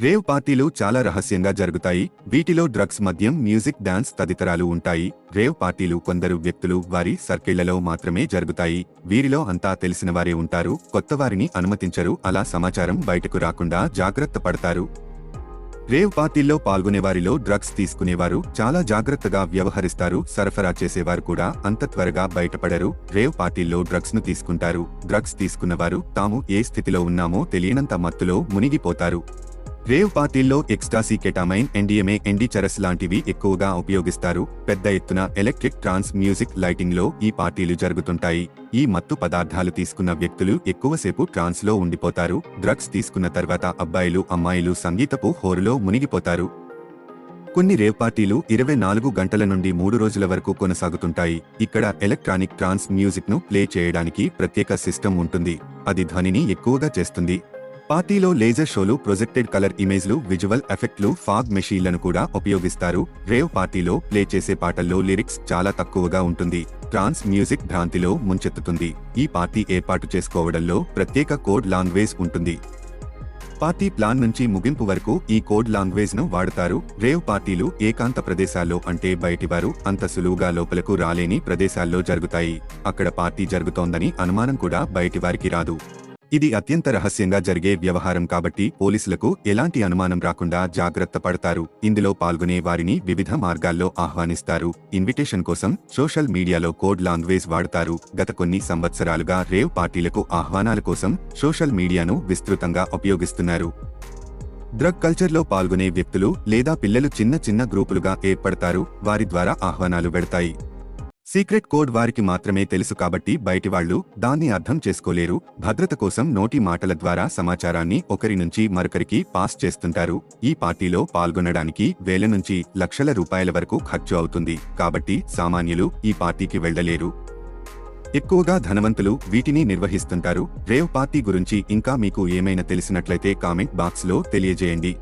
Rave పార్టీలు చాలా రహస్యంగా జరుగుతాయి. వీటిలో డ్రగ్స్ మద్యం మ్యూజిక్ డాన్స్ తదితరాలు ఉంటాయి. రేవ్ పార్టీలు కొందరు వ్యక్తులు వారి సర్కిళ్ళలో మాత్రమే జరుగుతాయి. వీరిలో అంతా తెలిసిన వారే ఉంటారు. కొత్త వారిని అనుమతించరు. అలా సమాచారం బయటకు రాకుండా జాగ్రత్త పడతారు. రేవ్ పార్టీల్లో పాల్గొనేవారిలో డ్రగ్స్ తీసుకునేవారు చాలా జాగ్రత్తగా వ్యవహరిస్తారు. సరఫరా చేసేవారు కూడా అంత త్వరగా బయటపడరు. రేవ్ పార్టీల్లో డ్రగ్స్ను తీసుకుంటారు. డ్రగ్స్ తీసుకున్నవారు తాము ఏ స్థితిలో ఉన్నామో తెలియనంత మత్తులో మునిగిపోతారు. రేవ్ పార్టీల్లో ఎక్స్టాసీ కెటామైన్ ఎన్డీఎంఏ ఎన్డీచరస్ లాంటివి ఎక్కువగా ఉపయోగిస్తారు. పెద్ద ఎత్తున ఎలక్ట్రిక్ ట్రాన్స్ మ్యూజిక్ లైటింగ్లో ఈ పార్టీలు జరుగుతుంటాయి. ఈ మత్తు పదార్థాలు తీసుకున్న వ్యక్తులు ఎక్కువసేపు ట్రాన్స్లో ఉండిపోతారు. డ్రగ్స్ తీసుకున్న తర్వాత అబ్బాయిలు అమ్మాయిలు సంగీతపు హోరులో మునిగిపోతారు. కొన్ని రేవ్ పార్టీలు ఇరవై నాలుగు గంటల నుండి మూడు రోజుల వరకు కొనసాగుతుంటాయి. ఇక్కడ ఎలక్ట్రానిక్ ట్రాన్స్ మ్యూజిక్ను ప్లే చేయడానికి ప్రత్యేక సిస్టమ్ ఉంటుంది. అది ధ్వనిని ఎక్కువగా చేస్తుంది. పార్టీలో లేజర్ షోలు ప్రొజెక్టెడ్ కలర్ ఇమేజ్లు విజువల్ ఎఫెక్ట్లు ఫాగ్ మెషీన్లను కూడా ఉపయోగిస్తారు. రేవ్ పార్టీలో ప్లే చేసే పాటల్లో లిరిక్స్ చాలా తక్కువగా ఉంటుంది. ట్రాన్స్ మ్యూజిక్ భ్రాంతిలో ముంచెత్తుతుంది. ఈ పార్టీ ఏర్పాటు చేసుకోవడంలో ప్రత్యేక కోడ్ లాంగ్వేజ్ ఉంటుంది. పార్టీ ప్లాన్ నుంచి ముగింపు వరకు ఈ కోడ్ లాంగ్వేజ్ను వాడతారు. రేవ్ పార్టీలు ఏకాంత ప్రదేశాల్లో అంటే బయటివారు అంత సులువుగా లోపలకు రాలేని ప్రదేశాల్లో జరుగుతాయి. అక్కడ పార్టీ జరుగుతోందని అనుమానం కూడా బయటివారికి రాదు. ఇది అత్యంత రహస్యంగా జరిగే వ్యవహారం కాబట్టి పోలీసులకు ఎలాంటి అనుమానం రాకుండా జాగ్రత్త పడతారు. ఇందులో పాల్గొనే వారిని వివిధ మార్గాల్లో ఆహ్వానిస్తారు. ఇన్విటేషన్ కోసం సోషల్ మీడియాలో కోడ్ లాంగ్వేజ్ వాడతారు. గత కొన్ని సంవత్సరాలుగా రేవ్ పార్టీలకు ఆహ్వానాల కోసం సోషల్ మీడియాను విస్తృతంగా ఉపయోగిస్తున్నారు. డ్రగ్ కల్చర్లో పాల్గొనే వ్యక్తులు లేదా పిల్లలు చిన్న చిన్న గ్రూపులుగా ఏర్పడతారు. వారి ద్వారా ఆహ్వానాలు పెడతాయి సీక్రెట్ కోడ్ వారికి మాత్రమే తెలుసు కాబట్టి బయటివాళ్ళు దాన్ని అర్థం చేసుకోలేరు. భద్రత కోసం నోటి మాటల ద్వారా సమాచారాన్ని ఒకరి నుంచి మరొకరికి పాస్ చేస్తుంటారు. ఈ పార్టీలో పాల్గొనడానికి వేల నుంచి లక్షల రూపాయల వరకు ఖర్చు అవుతుంది. కాబట్టి సామాన్యులు ఈ పార్టీకి వెళ్ళలేరు ఎక్కువగా ధనవంతులు వీటిని నిర్వహిస్తుంటారు. రేవ్ పార్టీ గురించి ఇంకా మీకు ఏమైనా తెలిసినట్లయితే కామెంట్ బాక్స్లో తెలియజేయండి.